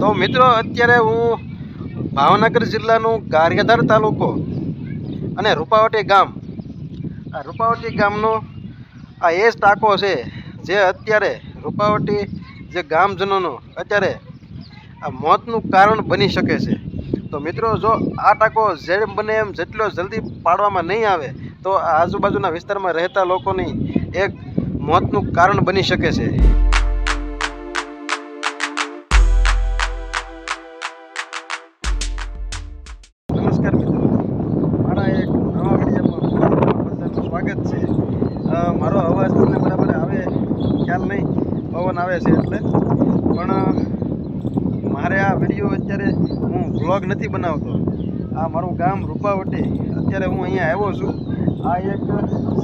તો મિત્રો, અત્યારે હું ભાવનગર જિલ્લાનું ગારિયાધાર તાલુકો અને રૂપાવટી ગામ. આ રૂપાવટી ગામનો આ એ જ ટાંકો છે જે અત્યારે રૂપાવટી જે ગામજનોનો અત્યારે આ મોતનું કારણ બની શકે છે. તો મિત્રો, જો આ ટાંકો જેમ બને એમ જેટલો જલ્દી પાડવામાં નહીં આવે, તો આજુબાજુના વિસ્તારમાં રહેતા લોકોની એક મોતનું કારણ બની શકે છે. આવે છે એટલે. પણ મારે આ વીડિયો અત્યારે હું વ્લોગ નથી બનાવતો. આ મારું ગામ રૂપાવટી. અત્યારે હું અહીંયા આવ્યો છું. આ એક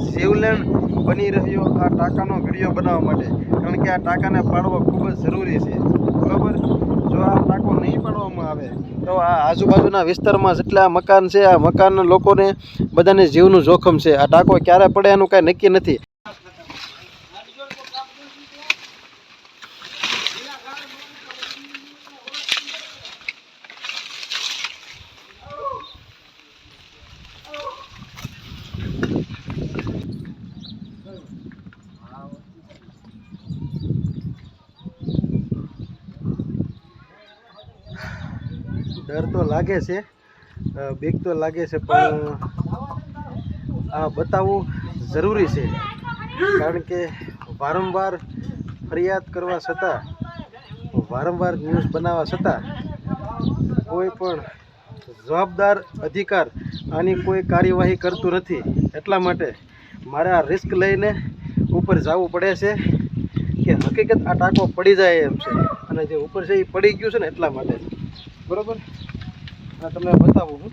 શિવલેન્ડ બની રહ્યો આ ટાંકાનો વીડિયો બનાવવા માટે. કારણ કે આ ટાંકાને પાડવો ખૂબ જ જરૂરી છે. બરાબર? જો આ ટાંકો નહીં પાડવામાં આવે, તો આ આજુબાજુના વિસ્તારમાં જેટલા મકાન છે, આ મકાન લોકોને બધાને જીવનું જોખમ છે. આ ટાંકો ક્યારે પડે એનું કાંઈ નક્કી નથી. ડર તો લાગે છે. બીક તો લાગે છે, પણ આ બતાવવું જરૂરી છે. કારણ કે વારંવાર ફરિયાદ કરવા છતાં, વારંવાર ન્યૂઝ બનાવવા છતાં, કોઈ પણ જવાબદાર અધિકાર આની કોઈ કાર્યવાહી કરતું નથી. એટલા માટે મારે આ રિસ્ક લઈને ઉપર જવું પડે છે કે હકીકત આ ટાંકો પડી જાય એમ છે. અને જે ઉપર છે એ પડી ગયું છે ને એટલા માટે. બરોબર? અને તમને બતાવું હું.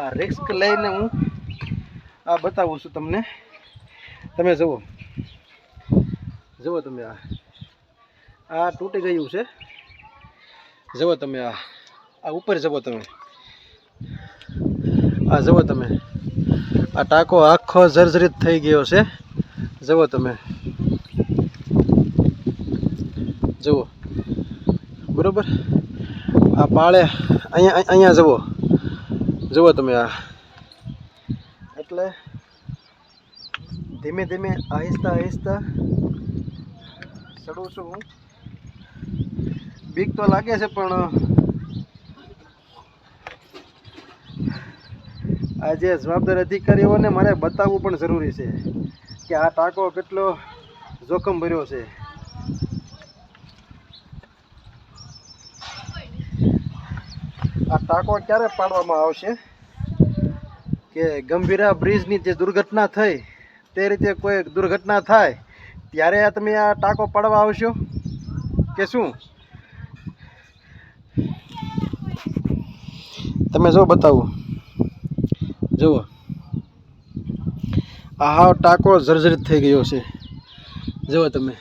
આ રિસ્ક લઈને હું આ બતાવું છું તમને. તમે જુઓ. જુઓ તમે આ. આ તૂટી ગયું છે. જુઓ તમે આ. આ ઉપર જવો તમે. આ જુઓ તમે. આ ટાંકો આખો જર્જરિત થઈ ગયો છે. જુઓ તમે. જુઓ. બરોબર? આ પાળે અહીંયા અહીંયા જુઓ જુઓ તમે આ. એટલે ધીમે ધીમે આહિસ્તા આહિસ્તા ચડું છું હું. બીક તો લાગે છે, પણ આ જે જવાબદાર અધિકારીઓને મારે બતાવવું પણ જરૂરી છે કે આ ટાંકો કેટલો જોખમ ભર્યો છે. ટાંકો ક્યારે પાડવામાં આવશે? કે ગંભીરા બ્રિજની જે દુર્ઘટના થઈ, તે રીતે કોઈ દુર્ઘટના થાય, ત્યારે આ તમે આ ટાંકો પાડવા આવશો? કે શું? તમે જો બતાવો. જુઓ. આ હાવ ટાંકો જર્જરિત થઈ ગયો છે. જુઓ તમે.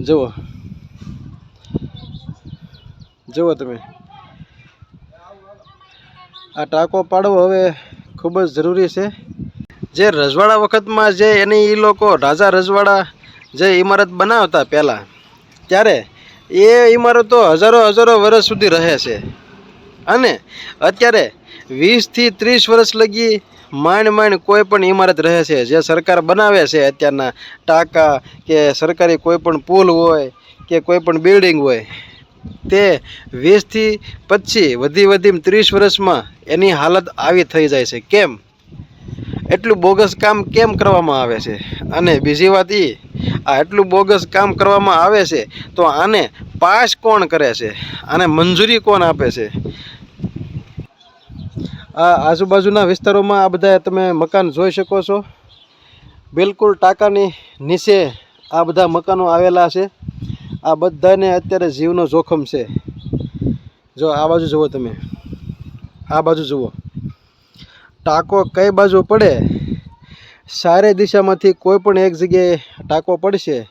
જુઓ. જુઓ તમે. આ ટાંકો પાડવો હવે ખૂબ જ જરૂરી છે. જે રજવાડા વખતમાં જે એની એ લોકો રાજા રજવાડા જે ઇમારત બનાવતા પહેલાં, ત્યારે એ ઇમારતો હજારો હજારો વર્ષ સુધી રહે છે. અને અત્યારે વીસથી ત્રીસ વર્ષ લગી માંડ માંડ કોઈ પણ ઇમારત રહે છે, જે સરકાર બનાવે છે અત્યારના ટાંકા કે સરકારી કોઈ પણ પુલ હોય કે કોઈ પણ બિલ્ડિંગ હોય. તે વીસથી પચીસ, વધી વધી ત્રીસ વર્ષમાં એની હાલત આવી થઈ જાય છે. કેમ? એટલું બોગસ કામ કેમ કરવામાં આવે છે? અને બીજી વાત એ આ એટલું બોગસ કામ કરવામાં આવે છે, તો આને પાસ કોણ કરે છે? આને મંજૂરી કોણ આપે છે? આ આજુબાજુના વિસ્તારોમાં આ બધા તમે મકાન જોઈ શકો છો. બિલકુલ ટાંકાની નીચે આ બધા મકાનો આવેલા છે. આ બધાને અત્યારે જીવનો જોખમ છે. જો આ બાજુ જુઓ તમે. આ બાજુ જુઓ. ટાંકો કઈ બાજુ પડે? સારી દિશામાંથી કોઈ પણ એક જગ્યાએ ટાંકો પડશે.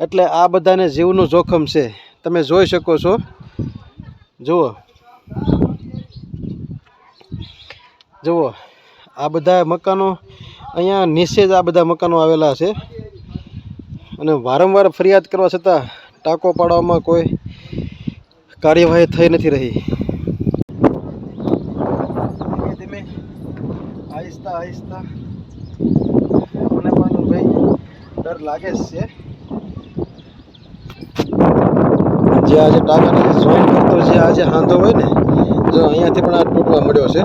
એટલે આ બધાને જીવનું જોખમ છે. તમે જોઈ શકો છો. જુઓ. જુઓ. આ બધા મકાનો અહીંયા નીચે આ બધા મકાનો આવેલા છે. અને વારંવાર ફરિયાદ કરવા છતાં ટાંકો પાડવામાં કોઈ કાર્યવાહી થઈ નથી રહી. ધીમે ધીમે આહિસ્તા આહિસ્તા મને પણ ભાઈ ડર લાગે છે. જે આજે ટાંકાને જોઈન કરતો જે આજે હાંધો હોય ને, જો અહીંયાથી પણ આ તૂટવા મળ્યો છે.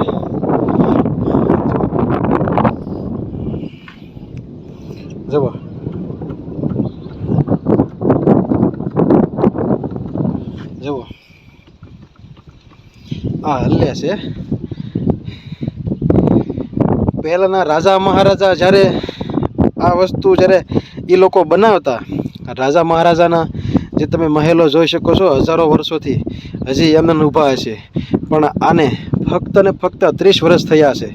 જુઓ જુઓ આ હલ્લે છે. પહેલાંના રાજા મહારાજા જ્યારે આ વસ્તુ જ્યારે એ લોકો બનાવતા, રાજા મહારાજાના જે તમે મહેલો જોઈ શકો છો હજારો વર્ષોથી હજી એમને ઊભા હશે. પણ આને ફક્ત ને ફક્ત ત્રીસ વર્ષ થયા છે.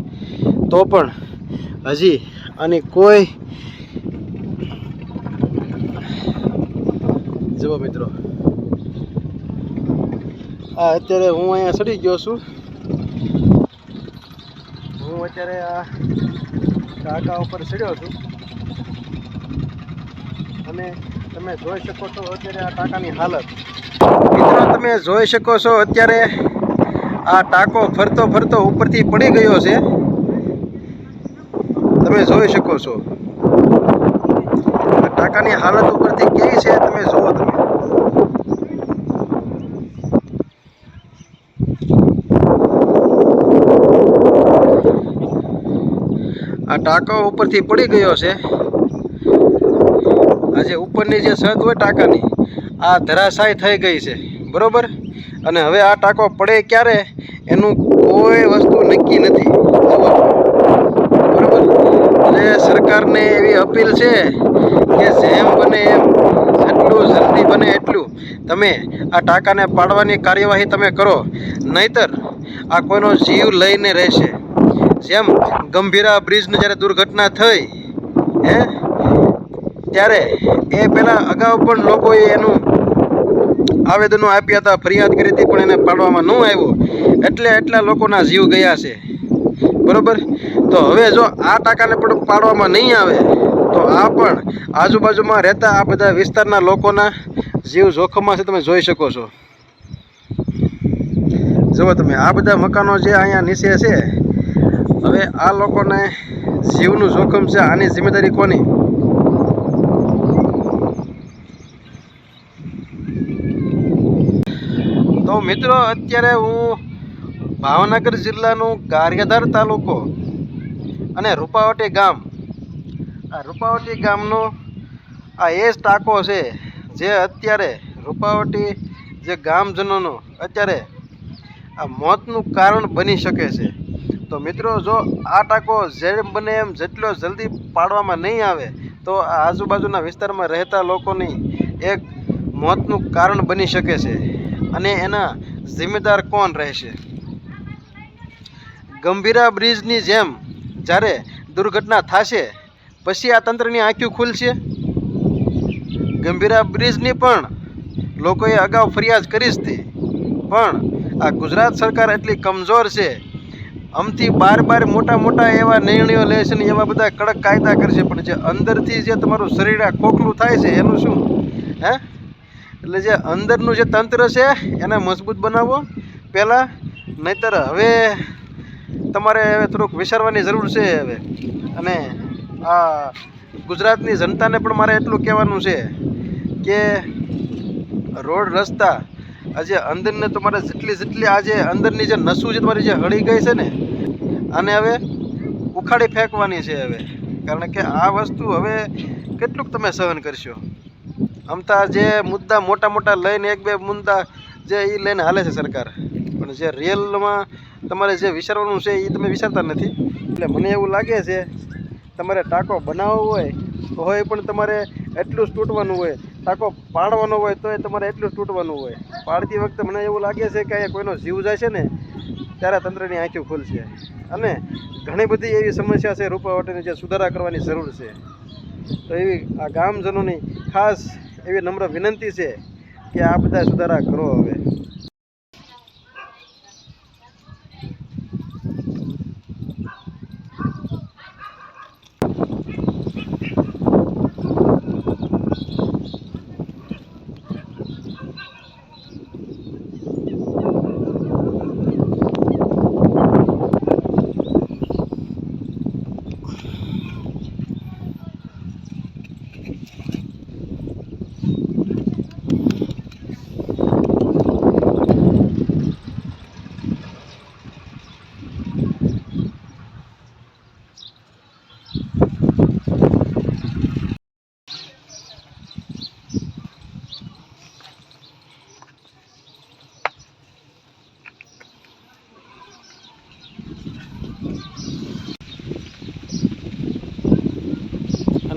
તો પણ હજી આની કોઈ જુઓ મિત્રો. આ અત્યારે હું અહીંયા ચડી ગયો છું. હું અત્યારે આ ટાંકા ઉપર ચડ્યો છું. અને તમે જોઈ શકો છો અત્યારે આ ટાંકાની હાલત. મિત્રો, તમે જોઈ શકો છો અત્યારે આ ટાંકો ફરતો ફરતો ઉપરથી પડી ગયો છે. તમે જોઈ શકો છો. ટાંકાની હાલત ઉપરથી કેવી છે, તમે જુઓ તમે આ ટાંકો ઉપરથી પડી ગયો છે. આજે ઉપરની જે છત હોય ટાંકાની, આ ધરાશાય થઈ ગઈ છે. બરાબર? અને હવે આ ટાંકો પડે ક્યારે? એનું કોઈ વસ્તુ નક્કી નથી. બરાબર? એટલે સરકારને એવી અપીલ છે કે જેમ બને એમ જેટલું જલ્દી બને એટલું તમે આ ટાંકાને પાડવાની કાર્યવાહી તમે કરો. નહીતર આ કોઈનો જીવ લઈને રહેશે. જેમ ગંભીરા બ્રિજની જ્યારે દુર્ઘટના થઈ, હે, ત્યારે એ પહેલાં અગાઉ પણ લોકોએ એનું આવેદનો આપ્યા હતા, ફરિયાદ કરી હતી, પણ એને પાડવામાં ન આવ્યો. એટલે એટલા લોકોના જીવ ગયા છે. બરોબર? તો હવે જો આ ટાંકાને પણ પાડવામાં નહીં આવે, તો આ પણ આજુબાજુમાં રહેતા આ બધા વિસ્તારના લોકોના જીવ જોખમમાં છે, તમે જોઈ શકો છો. જુઓ તમે, આ બધા મકાનો જે અહીંયા નીચે છે હવે આ લોકોને જીવનું જોખમ છે, આની જિમ્મેદારી કોની? તો મિત્રો, અત્યારે હું ભાવનગર જિલ્લાનું ગારિયાધાર તાલુકો અને રૂપાવટી ગામ. આ રૂપાવટી ગામનો આ એ જ ટાંકો છે, જે અત્યારે રૂપાવટી જે ગામજનોનો અત્યારે આ મોતનું કારણ બની શકે છે. તો મિત્રો, જો આ ટાંકો જેમ બને એમ જેટલો જલ્દી પાડવામાં નહીં આવે, તો આજુબાજુના વિસ્તારમાં રહેતા લોકોની એક મોતનું કારણ બની શકે છે અને એના જિમ્મેદાર કોણ રહેશે? ગંભીરા બ્રિજની જેમ જ્યારે દુર્ઘટના થશે, પછી આ તંત્રની આંખ્યું ખુલશે? ગંભીરા બ્રિજની પણ લોકોએ અગાઉ ફરિયાદ કરી જ હતી. પણ આ ગુજરાત સરકાર એટલી કમજોર છે આમથી બાર બાર મોટા મોટા એવા નિર્ણયો લે છે ને એવા બધા કડક કાયદા કરશે પણ જે અંદરથી જે તમારું શરીર આ ખોખલું થાય છે, એનું શું? હે? એટલે જે અંદરનું જે તંત્ર છે, એને મજબૂત બનાવો પહેલાં, નહીતર હવે તમારે હવે થોડુંક વિચારવાની જરૂર છે હવે. અને આ ગુજરાતની જનતાને પણ મારે એટલું કહેવાનું છે કે રોડ રસ્તા આજે અંદરને તમારે જેટલી જેટલી આજે અંદરની જે નસું જે તમારી જે હળી ગઈ છે ને, આને હવે ઉખાડી ફેંકવાની છે હવે. કારણ કે આ વસ્તુ હવે કેટલુંક તમે સહન કરશો. અમતા જે મુદ્દા મોટા મોટા લઈને એક બે મુદ્દા જે એ લઈને હાલે છે સરકાર. પણ જે રિયલમાં તમારે જે વિચારવાનું છે એ તમે વિચારતા નથી. એટલે મને એવું લાગે છે, તમારે ટાંકો બનાવવો હોય, તો હોય પણ તમારે એટલું જ તૂટવાનું હોય ટાંકો પાડવાનો હોય તો તમારે એટલું તૂટવાનું હોય. પાડતી વખતે મને એવું લાગે છે કે અહીંયા કોઈનો જીવ જાય છે ને, ત્યારે તંત્રની આંખો ખુલશે. અને ઘણી બધી એવી સમસ્યા છે રૂપાવટીની જે સુધારા કરવાની જરૂર છે. તો એવી આ ગામજનોની ખાસ એવી નમ્ર વિનંતી છે કે આ બધા સુધારા કરો હવે.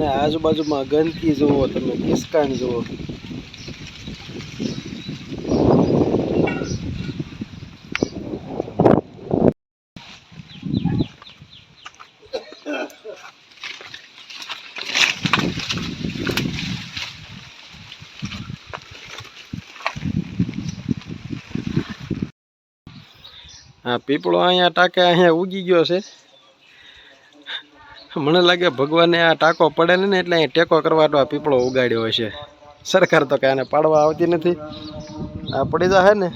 તમે આજુબાજુમાં ગંદકી જુઓ, તમે કિસકાન જુઓ. હા પીપળો અહીંયા ટાંકે અહીંયા ઉગી ગયો છે. મને લાગે ભગવાને આ ટાંકો પડે ને એટલે અહીં ટેકો કરવા તો આ પીપળો ઉગાડ્યો હશે. સરકાર તો કાંઈ પાડવા આવતી નથી. આ પડી જાય ને.